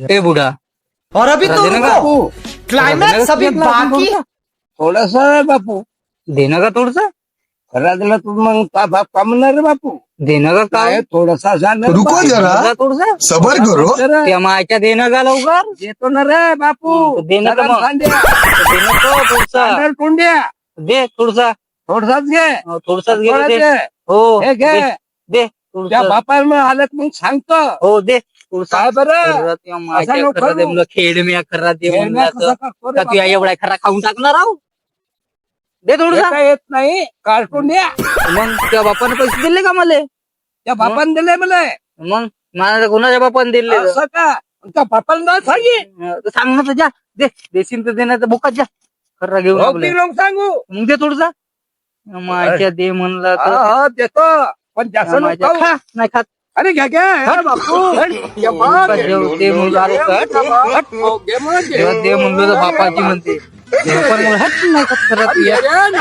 ए बुडा और अभी तो रुको बापू क्लाइमैक्स अभी बाकी है। थोडस रे बापू। देणं का थोडस खरा दिला तू मग का बाप का म्हणणार रे बापू। देणं का काय काय थोडासा झालं रे रुको. जरा। थोडस सबर करो। जरा त्या मायच्या देणं का लवकर देतो ना रे बापू। देणं का मग? देणं का थोडसा कांद्या कुंड्या दे थोडसा थोडसाच घे थोडसाच घे थोडा दे घे. हो हे घे दे दे। त्या. बापाला आलं मग सांगतो. हो दे. काय बरं? खेळ मी खरा हे म्हणलं तू. एवढा खरा खाऊन टाकणार आहो? दे हे काय येत नाही. कार्टून द्या. मग त्या बापाने पैसे दिले का मला? त्या बापाने दिले मला. मग मला कोणाच्या बापाने दिले? असं का? त्या बापाला सांगे. सांग ना तुझ्या. दे. देशील तर देण्याचं बुकात जा. खरा घेऊन. लोक सांगू. मग दे थोडसा माझ्या दे म्हणलं हा हा देतो. પણ જશો નું કહું અરે કે કે બાપુ. તે મુંજારો કટ કટ દેવ મુંજો તો બાપાજી મંતે પણ હટ નહીં કરત યાર